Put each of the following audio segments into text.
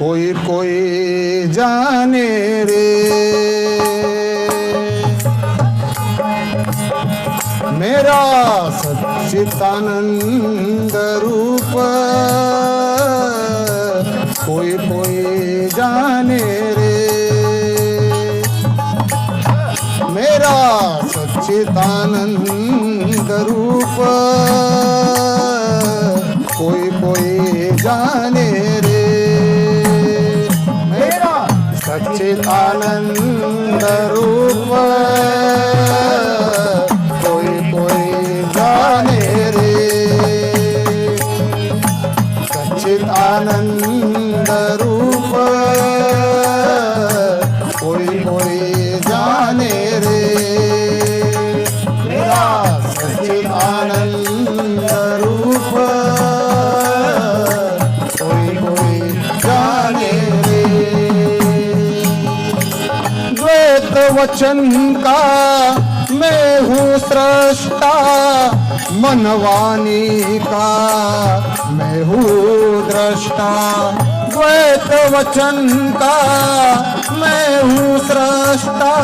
कोई कोई जाने रे। मेरा सच्चिदानंद रूप। कोई कोई जाने रे। मेरा सच्चिदानंद रूप। कोई वचन का मैं हूँ सृष्टा, मनवानी का मैं हूँ दृष्टा। द्वैत वचन का मैं हूँ सृष्टा,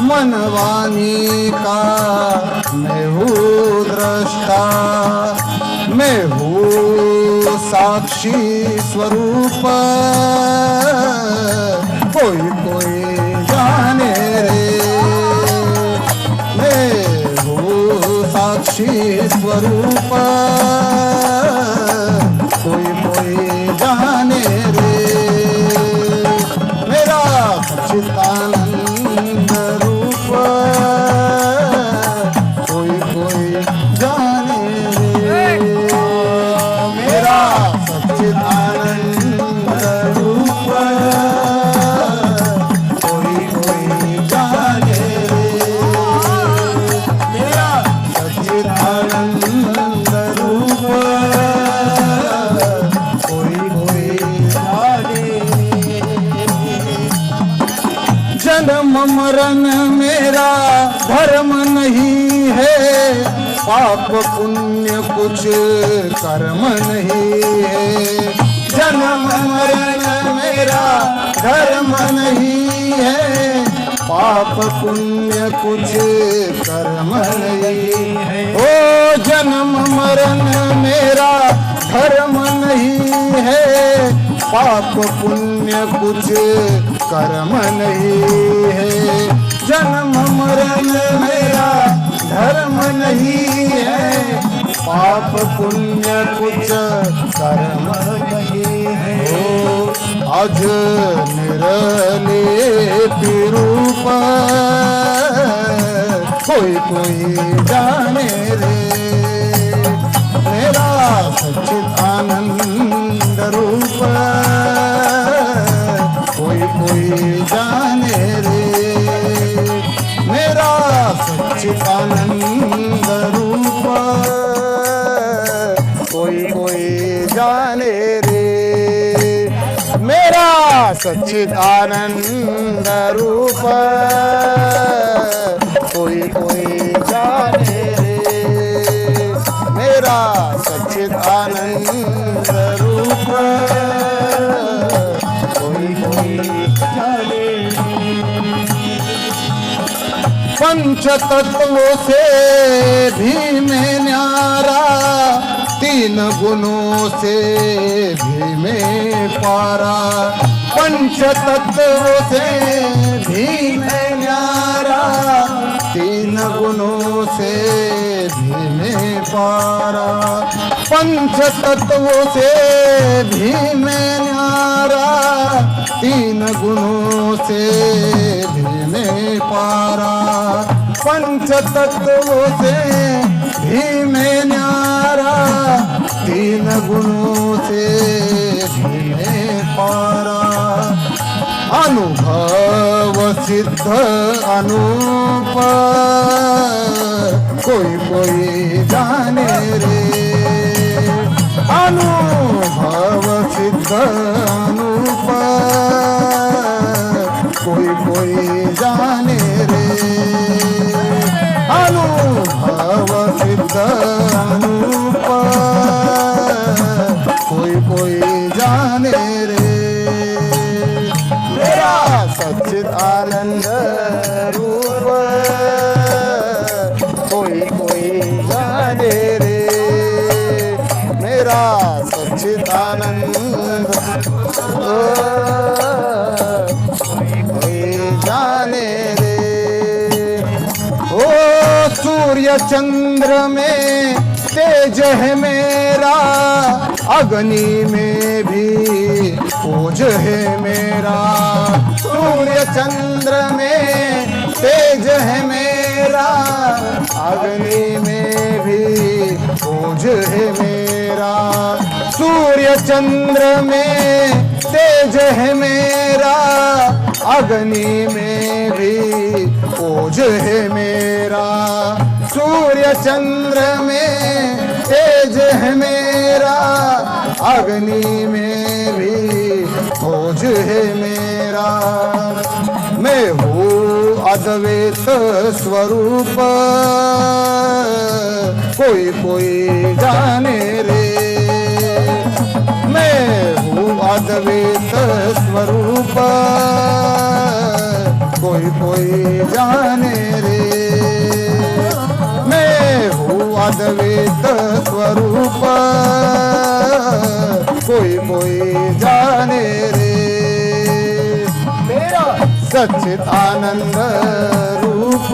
मनवानी का मैं हूँ दृष्टा। मैं हूँ साक्षी स्वरूप। स्वरूप मेरा धर्म नहीं है। पाप पुण्य कुछ कर्म नहीं है। जन्म मरण मेरा धर्म नहीं है। पाप पुण्य कुछ कर्म नहीं है। ओ जन्म मरण मेरा धर्म नहीं है। पाप पुण्य कुछ कर्म नहीं है। जन्म मरण मेरा धर्म नहीं है। पाप पुण्य कुछ कर्म नहीं है। आज निरले रूप कोई कोई जाने रे। मेरा सचित आनंद रूप, कोई कोई जाने रे सच्चित आनंद रूप कोई कोई जाने रे। मेरा सच्चित आनंद रूप कोई कोई जाने रे। मेरा सच्चित पंच तत्वों से भी मैं न्यारा, तीन गुणों से भी मैं पारा। पंच तत्वों से भी मैं न्यारा, तीन गुणों से भी मैं पारा। पंच तत्वों से भी मैं न्यारा, तीन गुणों से ने पारा पंच तत्व से भी में न्यारा तीन गुणों से भी में पारा। अनुभव सिद्ध अनूप कोई कोई जाने रे। सचिद आनंद रूप। कोई कोई जाने रे। मेरा सच्चिदानंद। कोई कोई जाने रे। ओ सूर्य चंद्र में तेज है मेरा, अग्नि में भी ओज है मेरा। सूर्य चंद्र में तेज है मेरा, अग्नि में भी ओज है मेरा। सूर्य चंद्र में तेज है मेरा, अग्नि में भी ओज है मेरा। सूर्य चंद्र में तेज है मेरा, अग्नि में भी ओज है मेरा। मैं हूँ अद्वैत स्वरूप, कोई कोई जाने रे। मैं हूँ अद्वैत स्वरूप, कोई कोई जाने रे। हूँ अद्वैत स्वरूप कोई कोई जाने रे मेरा सच्चित आनंद रूप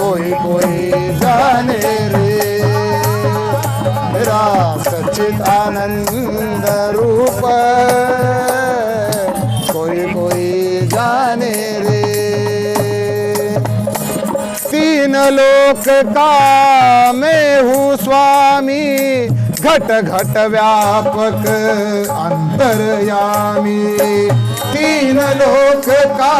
कोई कोई जाने रे लोक का मैं हूँ स्वामी। घट घट व्यापक अंतर्यामी। तीन लोक का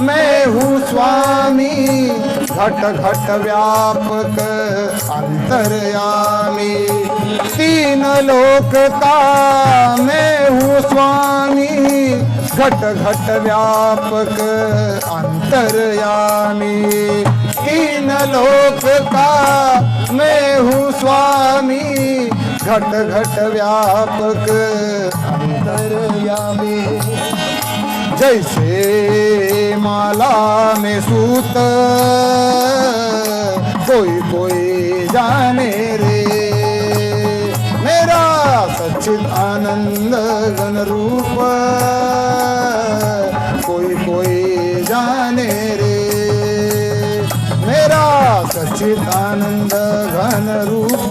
मैं हूँ स्वामी। घट घट व्यापक अंतर्यामी। तीन लोक का मैं हूँ स्वामी। घट घट व्यापक अंतर्यामी तीन लोक का मैं हूँ स्वामी। घट घट व्यापक अंतर्यामी। जैसे माला में सूत, कोई कोई जाने रे। मेरा सच्चित आनंद घन रूप, कोई सच्चित आनंद घन रूप।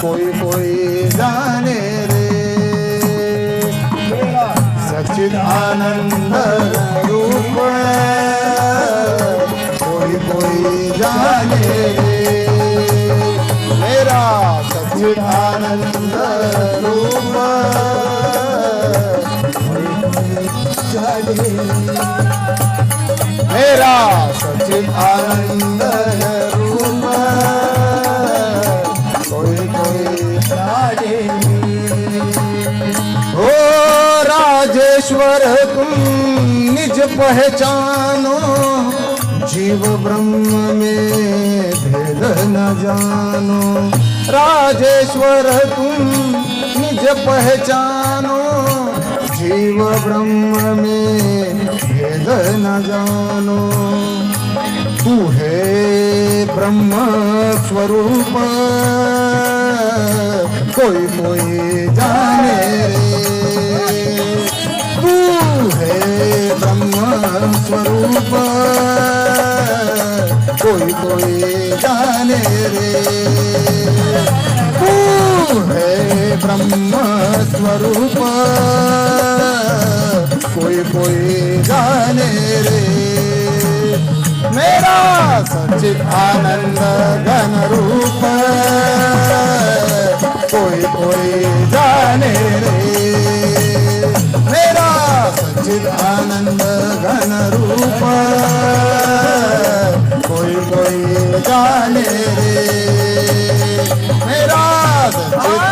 कोई कोई जाने रे। आनंद रूप। कोई कोई जाने रे। मेरा सच्चित आनंद रूप जाने। मेरा सचिन आनंद कोई कोई राजेश्वर, तुम निज पहचानो। जीव ब्रह्म में भेद न जानो। राजेश्वर, तुम निज पहचानो। जीव ब्रह्म में भेद न जानो। तू है ब्रह्म स्वरूप। कोई कोई जाने तू है ब्रह्म स्वरूप। कोई कोई जाने रे। तू है ब्रह्म स्वरूप। कोई जाने रे। मेरा सचित आनंद घन रूप कोई कोई जाने रे। मेरा सचित आनंद घन रूप कोई कोई जाने रे। मेरा सचित